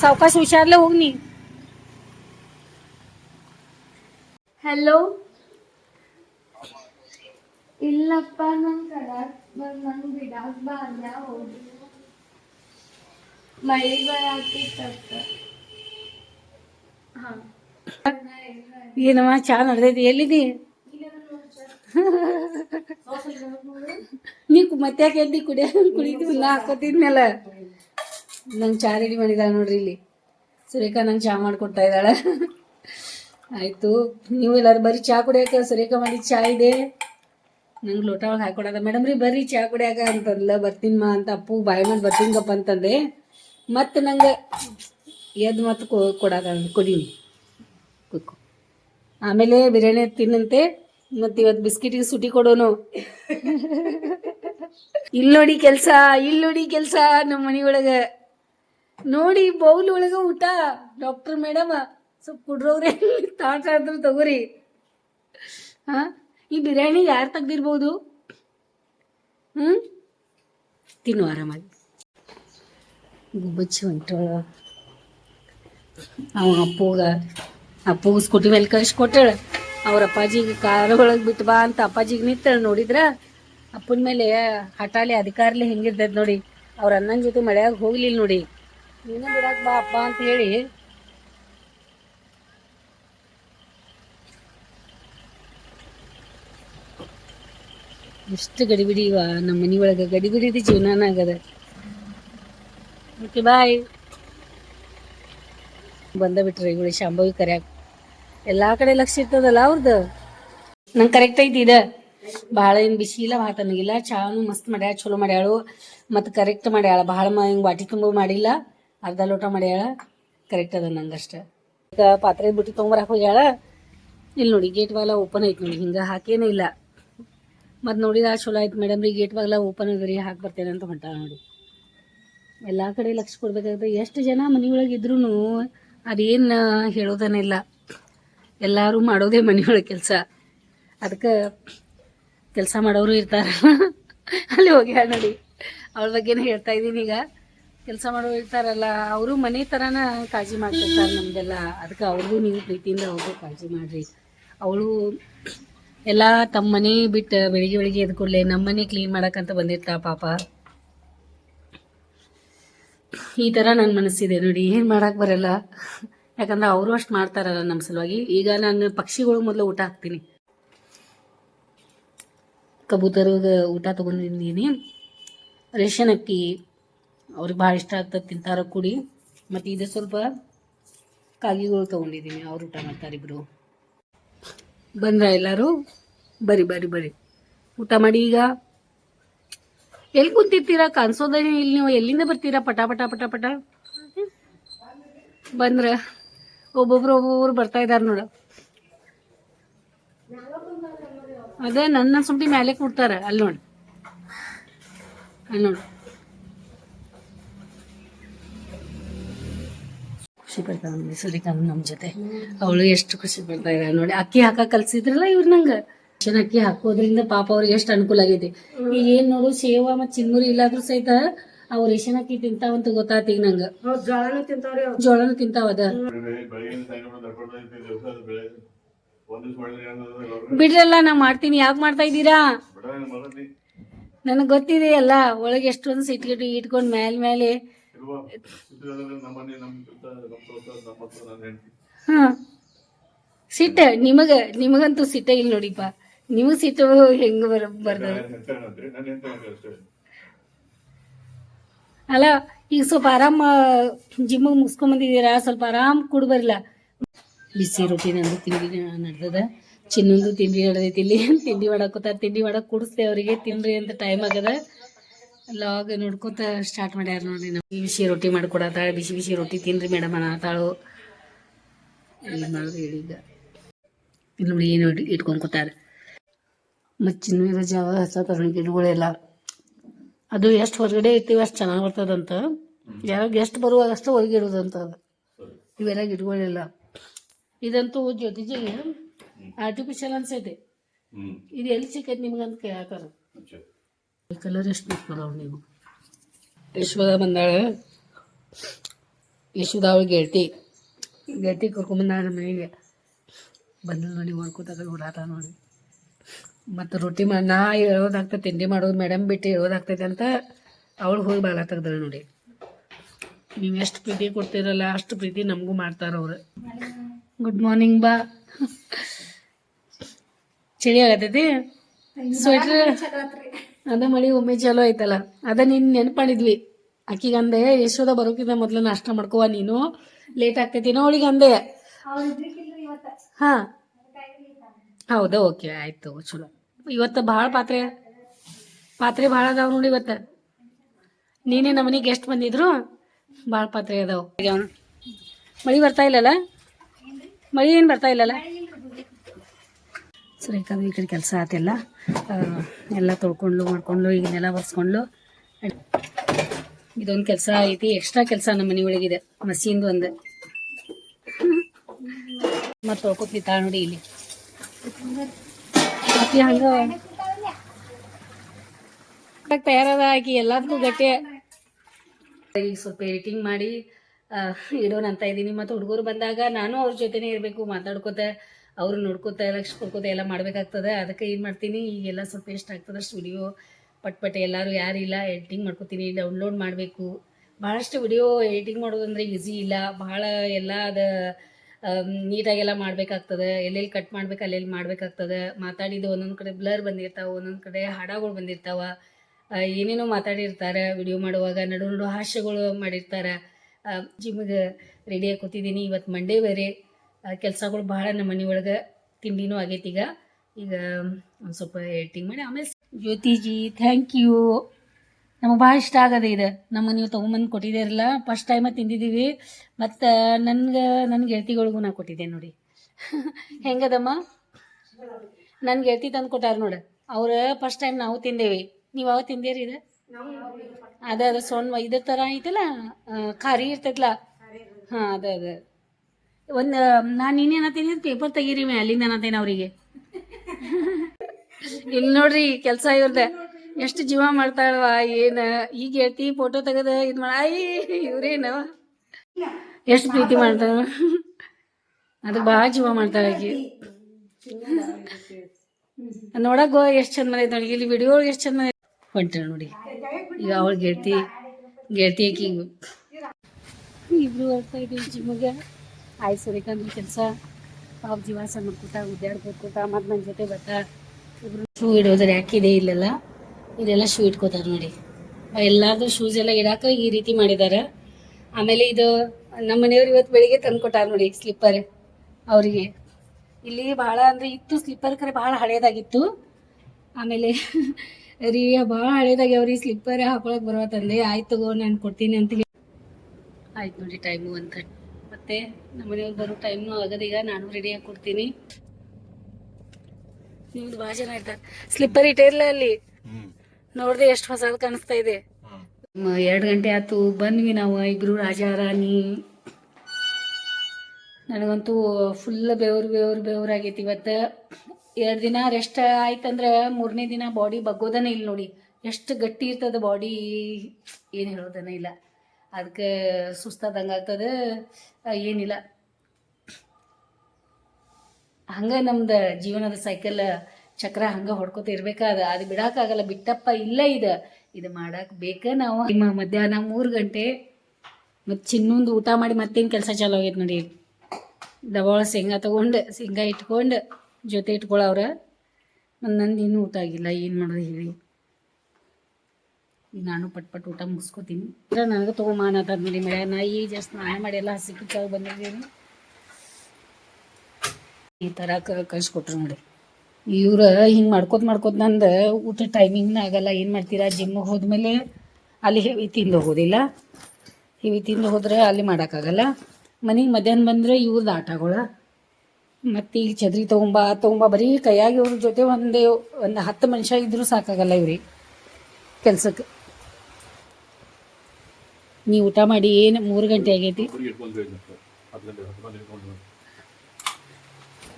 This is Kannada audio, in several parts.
सावकाश विचारलं होग नी ಹಲೋ ಇಲ್ಲಪ್ಪ ನನ್ ಕಡಾಕ್ ನಂಗ್ ಬಿಡಾಕ್ ಬಾರ್ಯ ಹೋಗಿ ಮಳಿ ಬರಾತಿತ್ತ ಏನಮ್ಮ ಚಾ ನಡೆದೈತಿ ಎಲ್ಲಿದಿ ನೀ ಕು- ಮತ್ತೆ ಯಾಕೆ ಎದ್ದಿ ಕುಡಿಯ ಕುಡಿದು ನಾ ಹಾಕೋತಿದ್ನಲ್ಲ ನಂಗೆ ಚಾ ರೆಡಿ ಮಾಡಿದ್ದಾಳೆ ನೋಡ್ರಿ ಇಲ್ಲಿ. ಸುರೇಖಾ ನಂಗೆ ಚಾ ಮಾಡಿಕೊಡ್ತಾ ಇದ್ದಾಳೆ. ಆಯಿತು, ನೀವು ಎಲ್ಲರೂ ಬರ್ರಿ, ಚಾ ಕುಡಿಯಕ್ಕೆ ಸುರೇಖಾ ಮಾಡಿದ ಚಾ ಇದೆ. ನಂಗೆ ಲೋಟ ಒಳಗೆ ಹಾಕೊಡದ. ಮೇಡಮ್ ರೀ, ಬರ್ರಿ ಚಾ ಕುಡಿಯಾಕ ಅಂತಂದ್ಲ, ಬರ್ತೀನಿ ಮಾ ಅಂತ ಅಪ್ಪು ಬಾಯಿ ಮಾಡಿ ಬರ್ತೀನಿಗಪ್ಪ ಅಂತಂದೆ ಮತ್ತೆ ನಂಗೆ ಎದ್ದು ಮತ್ತು ಕೊಡೋದ ಕೊಡೀನಿ. ಕುಕ್ಕು ಆಮೇಲೆ ಬಿರಿಯಾನಿ ತಿನ್ನಂತೆ ಮತ್ತೆ ಇವತ್ತು ಬಿಸ್ಕಿಟಿಗೆ ಸುಟಿ ಕೊಡೋನು. ಇಲ್ಲಿ ನೋಡಿ ಕೆಲಸ ಇಲ್ಲಿ ನೋಡಿ ಕೆಲಸ ನಮ್ಮ ಮನೆ ಒಳಗೆ ನೋಡಿ, ಬೌಲ್ ಒಳಗ ಊಟ. ಡಾಕ್ಟರ್ ಮೇಡಮ್ ಸ್ವಲ್ಪ ಕುಡ್ರೋರೇ ತಾಟ ಆದ್ರು ತಗೋರಿ. ಹಾ ಈ ಬಿರಿಯಾನಿ ಯಾರು ತೆಗ್ದಿರ್ಬೋದು? ಹ್ಮ್? ತಿನ್ನು, ಆರಾಮಾಗಿ. ಗುಬ್ಬಚ್ಚಿ ಹೊಂಟೋಳ. ಅವ ಅಪ್ಪಗ ಅಪ್ಪಗ ಸ್ಕೂಟಿ ಮೇಲೆ ಕಳ್ಸಿ ಕೊಟ್ಟಳ ಅವ್ರ ಅಪ್ಪಾಜಿಗೆ ಕಾರ್ ಒಳಗೆ ಬಿಟ್ಟು ಬಾ ಅಂತ ಅಪ್ಪಾಜಿಗೆ ನಿಂತಳ, ನೋಡಿದ್ರ? ಅಪ್ಪನ ಮೇಲೆ, ಹಠಾಲಿ ಅಧಿಕಾರಲಿ ಹೆಂಗಿರ್ತೈತೆ ನೋಡಿ. ಅವ್ರ ಅಣ್ಣನ ಜೊತೆ ಮಳೆಯಾಗ ಹೋಗ್ಲಿಲ್ಲ ನೋಡಿ. ನೀನು ಬಿಡಕ್ ಬಾ ಅಪ್ಪ ಅಂತ ಹೇಳಿ. ಎಷ್ಟು ಗಡಿಬಿಡಿ ಇವ, ನಮ್ಮ ಮನಿ ಒಳಗೆ ಗಡಿಬಿಡಿದ ಜೀವನಾನ ಆಗದ. ಓಕೆ ಬಾಯ್ ಬಂದ ಬಿಟ್ರಿ ಇವಳು ಶಾಂಭವಿ ಕರ್ಯಾಕ. ಎಲ್ಲಾ ಕಡೆ ಲಕ್ಷ ಇರ್ತದಲ್ಲ ಅವ್ರದ್ದು ನಂಗೆ ಕರೆಕ್ಟ್ ಐತಿ ಇದ. ಭಾಳ ಏನು ಬಿಸಿ ಇಲ್ಲ ಭಾಳ ತನಗಿಲ್ಲ ಚಾನು ಮಸ್ತ್ ಮಾಡ್ಯಾಳ ಚಲೋ ಮಾಡ್ಯಾಳು. ಮತ್ತು ಕರೆಕ್ಟ್ ಮಾಡ್ಯಾಳ. ಭಾಳ ಹಿಂಗೆ ವಾಟಿ ತುಂಬ ಮಾಡಿಲ್ಲ. ಅರ್ಧ ಲೋಟ ಮಾಡ್ಯಾಳ ಕರೆಕ್ಟ್ ಅದ ನಂಗಷ್ಟ ಈಗ ಪಾತ್ರೆ ಬಿಟ್ಟು ತೊಗೊಂಬರಕ್ಕೆ ಹೋಗ್ಯಾಳ ಇಲ್ಲಿ ನೋಡಿ ಗೇಟ್ ಬಾಗ್ಲ ಓಪನ್ ಐತಿ ನೋಡಿ, ಹಿಂಗೆ ಹಾಕೇನೇ ಇಲ್ಲ. ಮತ್ತು ನೋಡಿದ ಚಲೋ ಆಯ್ತು ಮೇಡಮ್ ರೀ ಗೇಟ್ ಬಾಗ್ಲ ಓಪನ್ ಅದ ಹಾಕಿ ಬರ್ತೇನೆ ಅಂತ ಹೊಂಟಾಳ ನೋಡಿ. ಎಲ್ಲ ಕಡೆ ಲಕ್ಷ ಕೊಡ್ಬೇಕಾಗ್ತದೆ ಎಷ್ಟು ಜನ ಮನೆಯೊಳಗೆ ಇದ್ರೂ ಅದೇನು ಹೇಳೋದನ ಇಲ್ಲ. ಎಲ್ಲರೂ ಮಾಡೋದೇ ಮನೆಯೊಳಗೆ ಕೆಲಸ. ಅದಕ್ಕೆ ಕೆಲಸ ಮಾಡೋರು ಇರ್ತಾರೆ ಅಲ್ಲಿ ಹೋಗ್ಯಾಳ ನೋಡಿ. ಅವ್ರ ಬಗ್ಗೆನೇ ಹೇಳ್ತಾ ಇದ್ದೀನಿ ಈಗ. ಕೆಲಸ ಮಾಡೋ ಇರ್ತಾರಲ್ಲ ಅವರು ಮನೆ ಥರನ ಕಾಳಜಿ ಮಾಡ್ತಿರ್ತಾರೆ ನಮ್ದೆಲ್ಲ. ಅದಕ್ಕೆ ಅವ್ರಿಗೂ ನೀವು ಪ್ರೀತಿಯಿಂದ ಅವ್ರಿಗೂ ಕಾಳಜಿ ಮಾಡಿರಿ. ಅವಳು ಎಲ್ಲ ತಮ್ಮ ಮನೆ ಬಿಟ್ಟು ಬೆಳಿಗ್ಗೆ ಬೆಳಿಗ್ಗೆ ಎದ್ದು ಕೂಡಲೇ ನಮ್ಮ ಮನೆ ಕ್ಲೀನ್ ಮಾಡೋಕ್ಕಂತ ಬಂದಿರ್ತಾ ಪಾಪ. ಈ ಥರ ನನ್ನ ಮನಸ್ಸಿದೆ ನೋಡಿ, ಏನು ಮಾಡಕ್ಕೆ ಬರಲ್ಲ. ಯಾಕಂದ್ರೆ ಅವರು ಅಷ್ಟು ಮಾಡ್ತಾರಲ್ಲ ನಮ್ಮ ಸಲುವಾಗಿ. ಈಗ ನಾನು ಪಕ್ಷಿಗಳು ಮೊದಲು ಊಟ ಹಾಕ್ತೀನಿ. ಕಬೂತರಿಗೆ ಊಟ ತಗೊಂಡಿದ್ದೀನಿ. ರೇಷನ್ ಅಕ್ಕಿ ಅವ್ರಿಗೆ ಭಾಳ ಇಷ್ಟ ಆಗ್ತದೆ ತಿಂತಾರ ಕುಡಿ. ಮತ್ತು ಇದು ಸ್ವಲ್ಪ ಕಾಗಿಗಳು ತೊಗೊಂಡಿದ್ದೀನಿ ಅವ್ರು ಊಟ ಮಾಡ್ತಾರೆ ಇಬ್ಬರು ಬಂದ್ರ ಎಲ್ಲರೂ? ಬರಿ ಬರಿ ಬರಿ. ಊಟ ಮಾಡಿ ಈಗ. ಎಲ್ಲಿ ಕುಂತಿರ್ತೀರಾ? ಕಾಣಿಸೋದೇ ಇಲ್ಲಿ ನೀವು ಎಲ್ಲಿಂದ ಬರ್ತೀರಾ? ಪಟ ಪಟ ಪಟ ಪಟ. ಬಂದ್ರ ಒಬ್ಬೊಬ್ರು ಒಬ್ಬೊಬ್ರು ಬರ್ತಾ ಇದ್ದಾರೆ ನೋಡ. ಅದೇ ನನ್ನ ಸುಮ್ಮನೆ ಮೇಲೆ ಕೊಡ್ತಾರ, ಅಲ್ಲಿ ನೋಡಿ. ಅಲ್ಲಿ ನೋಡಿ. ಖುಷಿ ಪಡ್ತಾವ ನೋಡಿ ಸೂರ್ಯಕಾಂತ್ ನಮ್ಮ ಜೊತೆ. ಅವಳು ಎಷ್ಟು ಖುಷಿ ಪಡ್ತಾ ಇದ್ದಾಳೆ ನೋಡಿ. ಅಕ್ಕಿ ಹಾಕ ಕಲ್ಸಿದ್ರಲ್ಲ ಇವ್ರು ನಂಗೆ. ಚೆನ್ನ ಅಕ್ಕಿ ಹಾಕೋದ್ರಿಂದ ಪಾಪ ಅವ್ರಿಗೆ ಎಷ್ಟು ಅನುಕೂಲ ಆಗೈತಿ. ಈಗ ಏನ್ ನೋಡು ಸೇವಾ ಮತ್ತು ಚಿನ್ನೂರಿ ಇಲ್ಲಾದ್ರೂ ಸಹಿತ ಅವು ರೇಷನ್ ಅಕ್ಕಿ ತಿಂತಾವಂತ ಗೊತ್ತಾತ ಈಗ ನಂಗೆ. ಜೋಳನು ತಿಂತಾವ್ರಿ ಅವ್ರು. ಜೋಳನು ತಿಂತಾವ ಅದ. ಬೆಳಗಿನ ಸಾಯಂಕಾಲ ನಡ್ಕೊಂಡು ಹೋಗ್ತೀವಿ ದಿವಸ ಅದು ಬೆಳೆ ಒಂದ್ ದಿವ್ಸ ಮಾಡಿದ್ರೆ ಏನಾದ್ರು ಬಿಡ್ರಲ್ಲ ನಾ ಮಾಡ್ತೀನಿ. ಯಾಕೆ ಮಾಡ್ತಾ ಇದ್ದೀರಾ? ನನಗೆ ಗೊತ್ತಿದೆ ಎಲ್ಲ ಒಳಗೆ ಎಷ್ಟೊಂದು ಸಿಟ್ಕಿಟ್ಟು ಇಟ್ಕೊಂಡು ಮೇಲೆ ಮೇಲೆ ಇರುವ ಸುತ್ತಿರೋದ್ರಲ್ಲಿ ನಮ್ಮನೆ ನಮ್ಮ ಸುತ್ತ ನಮ್ಮ ತೋಟ ನಮ್ಮ ಹತ್ರ ನನ್ನ ಹೆಂಡತಿ. ಹಾಂ. ಸಿಟ್ಟ ನಿಮಗ ನಿಮಗಂತೂ ಸಿಟ್ಟ ಇಲ್ಲ ನೋಡಿಪ್ಪ. ನಿಮಗ್ ಸಿಟ್ಟು ಹೆಂಗ ಬರ ಬರ್ತದೆ ಹೆಂಡತಿ ನನ್ನ ಹೆಂಡತಿ ಅಷ್ಟೇ? ಅಲ್ಲ ಈಗ ಸ್ವಲ್ಪ ಆರಾಮ ಜಿಮ್ ಮುಗಿಸ್ಕೊಂಬಂದಿದ್ದೀರಾ ಸ್ವಲ್ಪ ಆರಾಮ್ ಕುಡ್ ಬರಲ್ಲ ಬಿಸಿ ರೊಟ್ಟಿ ನಂದು ತಿಂಡಿ ನಡ್ದದ. ಚಿನ್ನೊಂದು ತಿಂಡಿ ನಡೆದೈತಿ ಇಲ್ಲಿ. ತಿಂಡಿ ಮಾಡಾಕೋತಾರ ತಿಂಡಿ ಮಾಡಕ್ ಕುಡಿಸ್ದೆ ಅವರಿಗೆ. ತಿನ್ರಿ ಅಂತ ಟೈಮ್ ಆಗದ. ಲಾಗ್ ನೋಡ್ಕೊತ ಸ್ಟಾರ್ಟ್ ಮಾಡ್ಯಾರ ನೋಡ್ರಿ ನಾವು ಬಿಸಿ ರೊಟ್ಟಿ ಮಾಡ್ಕೊಡತ್ತಾಳ ಬಿಸಿ ಬಿಸಿ ರೊಟ್ಟಿ ತಿನ್ರಿ ಮೇಡಮ್ ಅನ್ನತ್ತಾಳು ಏನು ಮಾಡೋದು ಹೇಳಿ ಈಗ. ಇಲ್ಲಿ ನೋಡಿ ಏನು ಇಟ್ಕೊಂಡು ಕೂತಾರ. ಮತ್ತು ಚಿನ್ನ ಜಾವ ಹಚ್ಚತಾರ ಗಿಡಗಳೆಲ್ಲ ಅದು ಎಷ್ಟು ಹೊರಗಡೆ ಇರ್ತೀವಿ ಅಷ್ಟು ಚೆನ್ನಾಗಿ ಬರ್ತದಂತ. ಯಾವಾಗ ಗೆಸ್ಟ್ ಬರುವಾಗ ಅಷ್ಟು ಹೊರಗೆ ಇಡೋದಂತ ಅದು. ಇವೆಲ್ಲ ಗಿಡಗಳೆಲ್ಲ ಇದಂತೂ ಜೊತೆ ಜೊತೆಗೆ ಆರ್ಟಿಫಿಷಿಯಲ್ ಅನ್ಸೈತೆ. ಇದು ಎಲ್ಲಿ ಸಿಕ್ಕೈತೆ ನಿಮ್ಗಂತ ಕೇಳತ್ತಾರ ಕಲರ್ ಎಷ್ಟು ಬೇಕು ಬರೋವು ನೀವು? ಯಶ್ವದ ಬಂದಾಳೆ. ಯಶೋದ ಅವಳು ಗೆಳತಿ. ಗೆಳತಿ ಕರ್ಕೊಂಬಂದಾಳ ನಮ್ಮ ಮನೆಗೆ. ಬಂದು ನೋಡಿ ಹೊಡ್ಕೋತಾಗ ಓಡಾಟ ನೋಡಿ. ಮತ್ತು ರೊಟ್ಟಿ ಮಾಡಿ ನಾ ಹೇಳೋದಾಗ್ತದೆ ತಿಂಡಿ ಮಾಡೋದು ಮೇಡಮ್ ಬಿಟ್ಟು ಹೇಳೋದಾಗ್ತೈತೆ ಅಂತ ಅವಳು ಹೋಗಿ ಬಾಲ ತೆಗ್ದಾಳೆ ನೋಡಿ. ನೀವು ಎಷ್ಟು ಪ್ರೀತಿ ಕೊಡ್ತೀರಲ್ಲ ಅಷ್ಟು ಪ್ರೀತಿ ನಮಗೂ ಮಾಡ್ತಾರೆ ಅವ್ರು. ಗುಡ್ ಮಾರ್ನಿಂಗ್ ಬಾ. ಚಳಿ ಆಗತೈತಿ? ಸ್ವೆಟ್ರ್ ಅದ ಮಳಿ ಒಮ್ಮೆ ಚಲೋ ಐತಲ್ಲ. ಅದ ನೀನ್ ನೆನ್ಪಾಡಿದ್ವಿ ಅಂದೆ ಯಶೋದ ಬರೋಕಿದ ಮೊದ್ಲು ನಾಷ್ಟ ಮಾಡ್ಕೋವ ನೀನು. ಲೇಟ್ ಆಗ್ತೈತಿನೋ ಅವಳಿಗೆ ಅಂದೆ ಹಾ. ಹೌದಾ ಓಕೆ ಆಯ್ತು ಚಲೋ. ಇವತ್ತು ಭಾಳ ಪಾತ್ರೆ. ಪಾತ್ರೆ ಭಾಳ ಅದಾವ ನೋಡಿ ಇವತ್ತು. ನೀನೇ ನಮ್ಮನಿ ಗೆಸ್ಟ್ ಬಂದಿದ್ರು. ಭಾಳ ಪಾತ್ರೆ ಅದಾವ. ಮಳಿ ಬರ್ತಾ ಇಲ್ಲಲ್ಲ? ಮಳಿ ಏನು ಬರ್ತಾ ಇಲ್ಲಲ್ಲ? ಸರಿ ಯಾಕಂದ್ರೆ ಈ ಕಡೆ ಕೆಲಸ ಆತಿಲ್ಲ. ಎಲ್ಲ ತೊಳ್ಕೊಂಡ್ಲು ಮಾಡ್ಕೊಂಡ್ಲು ಈಗ ನೆಲ ಇದೊಂದು ಕೆಲಸ ಐತಿ, ಎಕ್ಸ್ಟ್ರಾ ಕೆಲಸ ನಮ್ಮ ಮನೆ ಒಳಗಿದೆ ಮಸೀನ್ದು ಒಂದು. ಮತ್ತೆ ತೊಳ್ಕೊತೀವಿ ತಾ ನೋಡಿ ಇಲ್ಲಿ. ಮತ್ತೆ ಹಂಗ ತಯಾರದ ಹಾಕಿ ಎಲ್ಲದಕ್ಕೂ ಗಟ್ಟಿ ಸ್ವಲ್ಪ ಎಡಿಟಿಂಗ್ ಮಾಡಿ ಇಡೋಣ ಅಂತ ಇದ್ದೀನಿ. ಮತ್ತು ಹುಡುಗರು ಬಂದಾಗ ನಾನು ಅವ್ರ ಜೊತೆನೇ ಇರಬೇಕು, ಮಾತಾಡ್ಕೋತ ಅವ್ರು ನೋಡ್ಕೋತ ಲಕ್ಷ ಕೊಡ್ಕೋತ ಎಲ್ಲ ಮಾಡ್ಬೇಕಾಗ್ತದೆ. ಅದಕ್ಕೆ ಏನು ಮಾಡ್ತೀನಿ, ಈಗೆಲ್ಲ ಸ್ವಲ್ಪ ಎಷ್ಟು ಆಗ್ತದೆ ವಿಡಿಯೋ ಪಟ್ ಪಟ್ ಎಲ್ಲರೂ ಯಾರಿಲ್ಲ ಎಡಿಟಿಂಗ್ ಮಾಡ್ಕೋತೀನಿ ಡೌನ್ಲೋಡ್ ಮಾಡಬೇಕು. ಭಾಳಷ್ಟು ವಿಡಿಯೋ ಎಡಿಟಿಂಗ್ ಮಾಡೋದಂದ್ರೆ ಈಸಿ ಇಲ್ಲ. ಭಾಳ ಎಲ್ಲ ಅದು ನೀಟಾಗೆಲ್ಲ ಮಾಡಬೇಕಾಗ್ತದೆ. ಎಲ್ಲೆಲ್ಲಿ ಕಟ್ ಮಾಡ್ಬೇಕು, ಅಲ್ಲೆಲ್ಲಿ ಮಾಡಬೇಕಾಗ್ತದೆ. ಮಾತಾಡಿದ್ದು ಒಂದೊಂದು ಕಡೆ ಬ್ಲರ್ ಬಂದಿರ್ತಾವೆ, ಒಂದೊಂದು ಕಡೆ ಹಾಡಗಳು ಬಂದಿರ್ತಾವೆ. ಏನೇನೋ ಮಾತಾಡಿರ್ತಾರೆ, ವಿಡಿಯೋ ಮಾಡುವಾಗ, ನಡು ನಡು ಹಾಸ್ಯಗಳು ಮಾಡಿರ್ತಾರೆ. ಜಿಮ್ಗೆ ರೆಡಿಯಾಗಿ ಕೂತಿದ್ದೀನಿ ಇವತ್ತು ಮಂಡೇ ಬೇರೆ. ಕೆಲಸಗಳು ಭಾಳ ನಮ್ಮ ಮನೆ ಒಳಗೆ ತಿಂಡಿನೂ ಆಗೈತಿ ಈಗ. ಈಗ ಒಂದು ಸ್ವಲ್ಪ ಎಡಿಟಿಂಗ್ ಮಾಡಿ, ಆಮೇಲೆ ಜ್ಯೋತಿಜಿ ಥ್ಯಾಂಕ್ ಯು ನಮಗೆ ಭಾಳ ಇಷ್ಟ ಆಗದೆ ಇದು. ನಮ್ಮ ನೀವು ತೊಗೊಂಬಂದು ಕೊಟ್ಟಿದ್ದೀರಲ್ಲ ಫಸ್ಟ್ ಟೈಮ ತಿಂದಿದ್ದೀವಿ ಮತ್ತು ನನಗೆ ನನ್ನ ಗೆಳತಿಗಳಿಗೂ ನಾ ಕೊಟ್ಟಿದ್ದೆ ನೋಡಿ. ಹೆಂಗದಮ್ಮ? ನನ್ನ ಗೆಳತಿ ತಂದು ಕೊಟ್ಟಾರ ನೋಡ. ಅವ್ರು ಫಸ್ಟ್ ಟೈಮ್ ನಾವು ತಿಂದೇವಿ. ನೀವು ಅವಾಗ ತಿಂದೇರಿ ಇದು? ಅದ ಅದ ಸೊಣ್ಣ ಇದ್ರ ಥರ ಐತಲ್ಲ? ಖಾರಿ ಇರ್ತೈತಲ್ಲ ಹಾಂ, ಅದ ಅದ. ಒಂದು ನಾನು ಇನ್ನೇನತ್ತೀನಿ ಪೇಪರ್ ತೆಗೀರಿ ಮೇ ಅಲ್ಲಿಂದ ಅನ್ನತ್ತೇನೆ ಅವರಿಗೆ. ಇಲ್ಲಿ ನೋಡ್ರಿ ಕೆಲಸ ಇವ್ರದ. ಎಷ್ಟು ಜೀವ ಮಾಡ್ತಾಳವ ಏನು, ಈಗ ಹೇಳ್ತಿ ಫೋಟೋ ತೆಗೆದ, ಇದು ಮಾಡ, ಐ ಇವ್ರೇನವ ಎಷ್ಟು ಪ್ರೀತಿ ಮಾಡ್ತಾಳ. ಅದು ಭಾಳ ಜೀವ ಮಾಡ್ತಾಳೆ ಆಕಿ ನೋಡಕ್ ಎಷ್ಟು ಚಂದ ಮನೆ ನೋಡಿ, ಇಲ್ಲಿ ವಿಡಿಯೋ ಎಷ್ಟು ಚಂದ ಹೊಂಟಾಳ ನೋಡಿ. ಈಗ ಅವಳು ಗೆಳತಿ ಗೆಳತಿ ಆಕಿ ಇಬ್ರು ಹೋಗ್ತಾ ಇದೀವಿ ಜಿಮ್ಗೆ. ಆಯ್ತು ಸರಿಕಂದ್ರೆ ಕೆಲಸ ಪಾಪ ಜೀವ ಸಣ್ಣ ಕೂಟ ಉದ್ದಾಡ್ಕೋತ ಮತ್ತು ನನ್ನ ಜೊತೆ ಬರ್ತಾ ಇಬ್ರು ಶೂ ಇಡೋದ್ರೆ ಯಾಕಿದೆ ಇಲ್ಲೆಲ್ಲ ಇದೆಲ್ಲ ಶೂ ಇಟ್ಕೋತಾರೆ ನೋಡಿ ಎಲ್ಲಾರ್ದು ಶೂಸ್ ಎಲ್ಲ ಇಡಾಕ ಈ ರೀತಿ ಮಾಡಿದಾರ ಆಮೇಲೆ ಇದು ನಮ್ಮ ಮನೆಯವ್ರು ಇವತ್ತು ಬೆಳಿಗ್ಗೆ ತಂದ್ಕೊಟ್ಟಾರ ನೋಡಿ ಸ್ಲಿಪ್ಪರ್ ಅವರಿಗೆ ಇಲ್ಲಿ ಭಾಳ ಅಂದ್ರೆ ಇತ್ತು ಸ್ಲಿಪ್ಪರ್ ಕರೆ ಭಾಳ ಹಳೇದಾಗಿತ್ತು ಆಮೇಲೆ ರೀ ಭಾಳ ಅವ್ರಿಗೆ ಸ್ಲಿಪ್ಪರ್ ಹಾಕೊಳಕ್ ಬರುವ ತಂದೆ ಆಯ್ತು ನಾನು ಕೊಡ್ತೀನಿ ಅಂತ ಆಯ್ತು ನೋಡಿ ಟೈಮು ಅಂತ ಮತ್ತೆ ನಮ್ಮ ಮನೆಯವ್ರು ಬರೋ ಟೈಮ್ನು ಆಗದೀಗ ನಾನು ರೆಡಿಯಾಗಿ ಕೊಡ್ತೀನಿ. ನಿಮ್ದು ಭಾಳ ಜನ ಇರ್ತಾರೆ ಸ್ಲಿಪ್ಪರ್ ಇಟ್ಟಿರಲ್ಲ ಅಲ್ಲಿ. ನೋಡ್ದೆ ಎಷ್ಟು ಹೊಸದು ಕಾಣಿಸ್ತಾ ಇದೆ. ಎರಡು ಗಂಟೆ ಆಯ್ತು. ಬಂದ್ವಿ ನಾವು ಇಬ್ರು ರಾಜ ರಾಣಿ. ನನಗಂತೂ ಫುಲ್ ಬೆವ್ರು ಬೆವ್ರು ಬೆವ್ರು ಆಗೈತಿ ಇವತ್ತು. ಎರಡು ದಿನ ರೆಸ್ಟ್ ಆಯ್ತಂದ್ರೆ ಮೂರನೇ ದಿನ ಬಾಡಿ ಬಗ್ಗೋದನೇ ಇಲ್ಲ ನೋಡಿ. ಎಷ್ಟು ಗಟ್ಟಿ ಇರ್ತದೆ ಬಾಡಿ ಏನು ಹೇಳೋದನೇ ಇಲ್ಲ. ಅದಕ್ಕೆ ಸುಸ್ತಾದಂಗೆ ಆಗ್ತದೆ. ಏನಿಲ್ಲ. ಹಂಗೆ ನಮ್ದು ಜೀವನದ ಸೈಕಲ್ ಚಕ್ರ ಹಂಗೆ ಹೊಡ್ಕೊತ ಇರ್ಬೇಕಾದ ಅದು ಬಿಡಕ್ಕಾಗಲ್ಲ ಬಿಟ್ಟಪ್ಪ, ಇಲ್ಲ ಇದು. ಇದು ಮಾಡಕ್ಕೆ ಬೇಕ ನಾವು. ಮಧ್ಯಾಹ್ನ ಮೂರು ಗಂಟೆ ಮತ್ತು ಚಿನ್ನೊಂದು ಊಟ ಮಾಡಿ ಮತ್ತೇನು ಕೆಲಸ ಚಾಲು ಆಗೈತೆ ನೋಡಿ. ದವಾಳ ಶೇಂಗಾ ತಗೊಂಡು, ಶೇಂಗಾ ಇಟ್ಕೊಂಡು ಜೊತೆ ಇಟ್ಕೊಳ್ಳೋರ ಮತ್ತು ನಂದು ಇನ್ನೂ ಊಟ ಆಗಿಲ್ಲ. ಏನು ಮಾಡೋದು ಹೇಳಿ. ನಾನು ಪಟ್ ಪಟ್ ಊಟ ಮುಗಿಸ್ಕೊತೀನಿ. ನನಗೆ ತಗೊಂಬಾನ ಅಂತ ನೋಡಿ ಮೇಡ ನಾ ಈ ಜಸ್ಟ್ ನಾಯ ಮಾಡಿ ಎಲ್ಲ ಹಸಿ ಕಿಚ್ಚಾಗಿ ಬಂದಿದ್ದೀನಿ ಈ ಥರ ಕಳ್ಸಿಕೊಟ್ರು ನೋಡಿ. ಇವ್ರು ಹಿಂಗೆ ಮಾಡ್ಕೋತ ಮಾಡ್ಕೋತ ನಂದು ಊಟ ಟೈಮಿಂಗ್ನ ಆಗಲ್ಲ. ಏನು ಮಾಡ್ತೀರಾ? ಜಿಮ್ಮಿಗೆ ಹೋದ್ಮೇಲೆ ಅಲ್ಲಿ ಹೆವಿ ತಿಂದು ಹೋಗೋದಿಲ್ಲ. ಹೆವಿ ತಿಂದು ಹೋದ್ರೆ ಅಲ್ಲಿ ಮಾಡೋಕ್ಕಾಗಲ್ಲ ಮನೆಗೆ ಮಧ್ಯಾಹ್ನ ಬಂದರೆ ಇವ್ರದ್ದು ಆಟಗಳ. ಮತ್ತು ಈಗ ಛತ್ರಿ ತೊಗೊಂಬ ತೊಗೊಂಬ. ಬರೀ ಕೈಯಾಗಿ ಇವ್ರ ಜೊತೆ ಒಂದೇ ಒಂದು ಹತ್ತು ಮನುಷ್ಯ ಇದ್ದರೂ ಸಾಕಾಗಲ್ಲ ಇವ್ರಿಗೆ. ಕೆಲ್ಸಕ್ಕೆ ನೀವು ಊಟ ಮಾಡಿ ಏನು ಮೂರು ಗಂಟೆ ಆಗೈತಿ?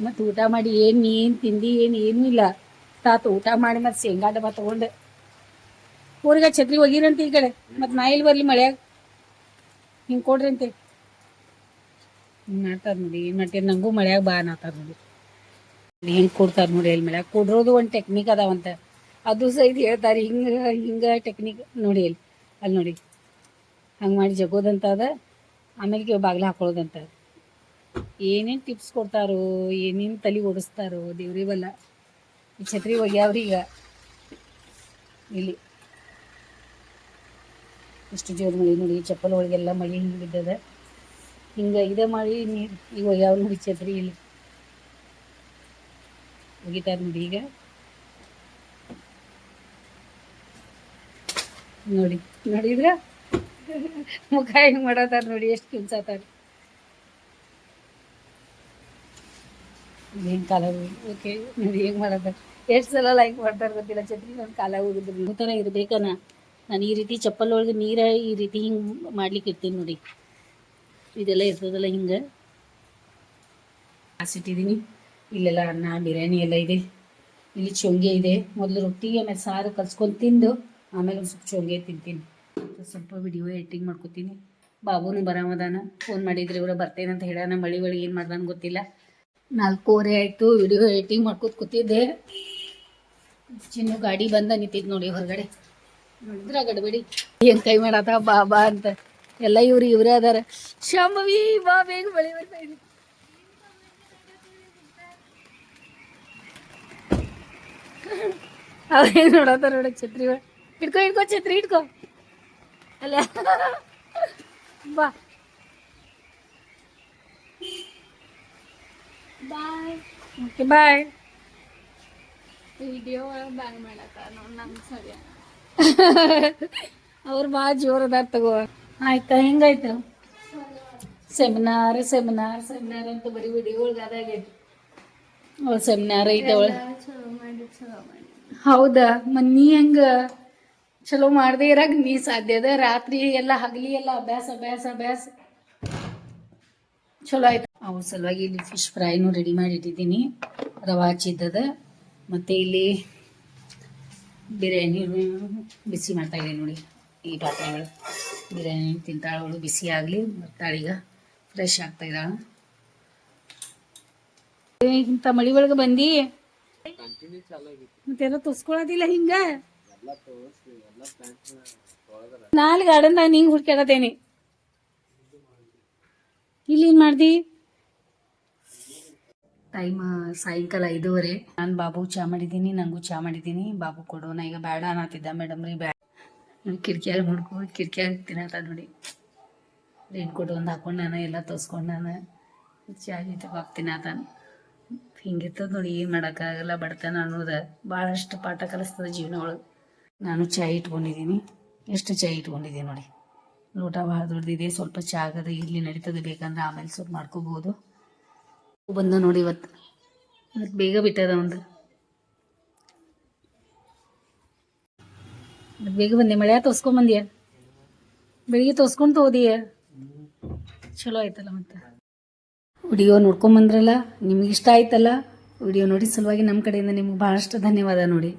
ಮತ್ತೆ ಊಟ ಮಾಡಿ ಏನು ಏನು ತಿಂದು ಏನು ಏನೂ ಇಲ್ಲ. ತಾತು ಊಟ ಮಾಡಿ ಮತ್ತೆ ಶೇಂಗಾ ಡಬ್ಬ ತೊಗೊಂಡು ಊರಿಗೆ ಛತ್ರಿ ಹೋಗಿರಂತ ಈ ಕಡೆ. ಮತ್ತೆ ನಾ ಇಲ್ಲಿ ಬರಲಿ ಮಳೆಯಾಗ? ಹಿಂಗೆ ಕೊಡ್ರಿ ಅಂತೆ ಮಾಡ್ತಾರೆ ನೋಡಿ, ಏನು ಮಾಡ್ತೀರಿ? ನಂಗೂ ಮಳೆಯಾಗ ಬಾ ಅನ್ನತ್ತಾರ ನೋಡಿ. ಹೆಂಗೆ ಕೊಡ್ತಾರೆ ನೋಡಿ ಅಲ್ಲಿ ಮಳೆಯಾಗ? ಕೊಡ್ರೋದು ಒಂದು ಟೆಕ್ನಿಕ್ ಅದಾವಂತ. ಅದು ಸಹಿತ ಹೇಳ್ತಾರೆ, ಹಿಂಗೆ ಹಿಂಗೆ ಟೆಕ್ನಿಕ್ ನೋಡಿ ಅಲ್ಲಿ ಅಲ್ಲಿ ನೋಡಿ. ಹಂಗೆ ಮಾಡಿ ಜಗೋದಂತ ಅದ ಆಮೇಲೆ ಬಾಗಿಲು ಹಾಕೊಳ್ಳೋದಂತ ಏನೇನು ಟಿಪ್ಸ್ ಕೊಡ್ತಾರೋ, ಏನೇನು ತಲೆ ಓಡಿಸ್ತಾರೋ ದೇವ್ರಿ ಬಲ್ಲ. ಈ ಛತ್ರಿ ಈಗ. ಇಲ್ಲಿ. ಇಷ್ಟು ಜೋರು ಮಳೆ ನೋಡಿ, ಚಪ್ಪಲ್ ಒಳಗೆಲ್ಲ ಮಳೆ ಹಿಂಗೆ ಬಿದ್ದದ. ಹಿಂಗೆ ಇದೇ ಮಾಡಿ ನೀರು ಈಗ ಒಗ್ಯಾವ ನೋಡಿ ಛತ್ರಿ ಇಲ್ಲಿ. ಒಗಿತಾರೆ ನೋಡಿ ಈಗ. ನೋಡಿ ನೋಡಿದ್ರ ಮುಖ ಹೆಂಗ್ ಮಾಡತಾರ ನೋಡಿ ಎಷ್ಟು ಕಿಂಚಾತಾರ ಹೆಂಗ್ ಕಾಲ ಓಕೆ ನೋಡಿ ಹೆಂಗ್ ಮಾಡತಾರ? ಎಷ್ಟು ಸಲ ಲೈಕ್ ಮಾಡ್ತಾರ ಗೊತ್ತಿಲ್ಲ ಛತ್ರಿ ನನ್ನ ಕಾಲ ಹೋಗಿದ್ರು. ಈ ಥರ ಇರ್ಬೇಕನ ನಾನು ಈ ರೀತಿ ಚಪ್ಪಲ್ ಒಳಗೆ ನೀರ ಈ ರೀತಿ ಹಿಂಗೆ ಮಾಡ್ಲಿಕ್ಕೆ ಇರ್ತೀನಿ ನೋಡಿ. ಇದೆಲ್ಲ ಇರ್ತದಲ್ಲ ಹಿಂಗೆ? ಹಾಸಿಟ್ಟಿದ್ದೀನಿ ಇಲ್ಲೆಲ್ಲ ಅನ್ನ ಬಿರಿಯಾನಿ ಎಲ್ಲ ಇದೆ. ಇಲ್ಲಿ ಚೊಂಗೆ ಇದೆ. ಮೊದಲು ರೊಟ್ಟಿ ಆಮೇಲೆ ಸಾರು ಕಲ್ಸ್ಕೊಂಡು ತಿಂದು ಆಮೇಲೆ ಒಂದು ಸ್ವಲ್ಪ ಚೊಂಗೆ ತಿಂತೀನಿ. ಸ್ವಲ್ಪ ವಿಡಿಯೋ ಎಡಿಟಿಂಗ್ ಮಾಡ್ಕೋತೀನಿ. ಬಾಬುನು ಬರಾಮದಾನ ಫೋನ್ ಮಾಡಿದ್ರೆ ಇವರು ಬರ್ತೇನೆ ಅಂತ ಹೇಳೋಣ ಮಳಿ ಒಳಗೆ ಏನು ಮಾಡ್ದಾನ ಗೊತ್ತಿಲ್ಲ. ನಾಲ್ಕೂವರೆ ಆಯಿತು ವಿಡಿಯೋ ಎಡಿಟಿಂಗ್ ಮಾಡ್ಕೊತ ಕೂತಿದ್ದೆ. ಚಿನ್ನು ಗಾಡಿ ಬಂದ ನಿಂತಿದ್ ನೋಡಿ ಹೊರಗಡೆ. ನೋಡಿದ್ರ ಗಡಬಡಿ? ಏನ್ ಕೈ ಮಾಡಾತ ಬಾಬಾ ಅಂತ. ಎಲ್ಲ ಇವ್ರು ಇವರೇ ಅದಾರ. ಶಾಂಭವಿ, ಬಾ ಬೇಗ ಮಳೆ ಬರ್ತಾ ಇದ್ದೀನಿ ಅವ್ರೇನು ನೋಡತ್ತಾರ ನೋಡಕ್ ಛತ್ರಿ. ಹಿಡ್ಕೊ ಹಿಡ್ಕೊ ಛತ್ರಿ, ಹಿಡ್ಕೊ. ಅಲ್ಲ. ಬಾ. ಬಾಯ್ ಓಕೆ ಬಾಯ್ ವಿಡಿಯೋ ಒಳಗೆ ಮಾಡಕ ಮಾಡತ್ತ ನೋಡಿ ನಂಗೆ ಸರಿ ಅವ್ರು ಭಾಳ ತಗೋ. ಆಯ್ತಾ ಹೆಂಗಾಯ್ತು? ಸೆಮಿನಾರ್ ಸೆಮಿನಾರ್ ಸೆಮಿನಾರ್ ಅಂತ ಬರೀ ವಿಡಿಯೋ ಒಳಗೆ ಅದಾಗೈತಿ ಸೆಮಿನಾರ್ ಐತೆ ಅವಳ ಹೌದಾ? ಮನ್ನಿ ಹೆಂಗ? ಚಲೋ ಮಾಡದೇ ಇರಾಗ ನೀ ಸಾಧ್ಯ ಅದ. ರಾತ್ರಿ ಎಲ್ಲ ಹಗಲಿ ಎಲ್ಲ ಅಭ್ಯಾಸ ಅಭ್ಯಾಸ ಅಭ್ಯಾಸ. ಚಲೋ ಆಯ್ತು. ಅವ್ರ ಸಲುವಾಗಿ ಇಲ್ಲಿ ಫಿಶ್ ಫ್ರೈನು ರೆಡಿ ಮಾಡಿ ಇಟ್ಟಿದ್ದೀನಿ. ರವಾ ಹಚ್ಚಿದ್ದದ ಮತ್ತೆ ಇಲ್ಲಿ ಬಿರಿಯಾನಿ ಬಿಸಿ ಮಾಡ್ತಾ ಇದ್ದೀನಿ ನೋಡಿ. ಈ ಪಾತ್ರೆಗಳು. ಬಿರಿಯಾನಿ ತಿಂತಾಳ ಬಿಸಿ ಆಗಲಿ ಬರ್ತಾಳೀಗ ಫ್ರೆಶ್ ಆಗ್ತಾ ಇದ್ದಾಳೆ ಇಂಥ ಮಳಿ ಒಳಗೆ ಬಂದಿ? ಮತ್ತೆಲ್ಲ ತೋರ್ಸ್ಕೊಳದಿಲ್ಲ ಹಿಂಗ? ನಾಲ್ ಗಾರ್ಡನ್ದಾಗ ನಿಂಗೆ ಹುಡ್ಕ್ಯಾಡತೇನಿ ಇಲ್ಲಿ ಏನ್ ಮಾಡ್ದಿ? ಟೈಮ್ ಸಾಯಂಕಾಲ ಐದೂವರೆ. ನಾನು ಬಾಬು ಚಾ ಮಾಡಿದ್ದೀನಿ ನಂಗೂ ಚಾ ಮಾಡಿದ್ದೀನಿ. ಬಾಬು ಕೊಡೋಣ ಈಗ ಬೇಡ ಅನ್ನತ್ತಿದ್ದ ಮೇಡಮ್ ರೀ ಬ್ಯಾ ಕಿಟಕಿಯಾಗ ನೋಡ್ಕೊ ಕಿಟಕಿಯಾಗ ತಿನ್ನತ್ತ ನೋಡಿ ರೇನ್ ಕೊಡು ಒಂದು ಹಾಕೊಂಡು ನಾನು ಎಲ್ಲ ತೋರಿಸ್ಕೊಂಡು ನಾನು. ಚಾ ಜೊತೆ ಬಾಬು ತಿನ್ನತಾನ ಹಿಂಗಿರ್ತದ ನೋಡಿ ಏನು ಮಾಡೋಕ್ಕಾಗಲ್ಲ ಬಡತನ ಅನ್ನೋದು. ಭಾಳಷ್ಟು ಪಾಠ ಕಲಿಸ್ತದ ಜೀವನ ಒಳಗೆ. ನಾನು ಚಾಯ್ ಇಟ್ಕೊಂಡಿದ್ದೀನಿ. ಎಷ್ಟು ಚಾಯ್ ಇಟ್ಕೊಂಡಿದ್ದೀನಿ ನೋಡಿ. ಲೋಟ ಭಾಳ ದೊಡ್ಡದಿದೆ, ಸ್ವಲ್ಪ ಚಾ ಆಗದ ಇಲ್ಲಿ ನಡೀತದೆ, ಬೇಕಂದ್ರೆ ಆಮೇಲೆ ಸ್ವಲ್ಪ ಮಾಡ್ಕೋಬೋದು ಬಂದ ನೋಡಿ ಇವತ್ತು. ಇವತ್ತು ಬೇಗ ಬಿಟ್ಟದ ಒಂದು. ಬೇಗ ಬಂದೆ. ಮಳೆ ತೋರ್ಸ್ಕೊಂಬಂದಿಯ ಬೆಳಿಗ್ಗೆ ತೋರ್ಸ್ಕೊಂಡು ಹೋದಿಯ ಚಲೋ ಆಯ್ತಲ್ಲ ಮತ್ತೆ. ವಿಡಿಯೋ ನೋಡ್ಕೊಂಬಂದ್ರಲ್ಲ ನಿಮ್ಗೆ ಇಷ್ಟ ಆಯ್ತಲ್ಲ? ವಿಡಿಯೋ ನೋಡಿ ಸಲುವಾಗಿ ನಮ್ಮ ಕಡೆಯಿಂದ ನಿಮ್ಗೆ ಭಾಳಷ್ಟು ಧನ್ಯವಾದ ನೋಡಿ.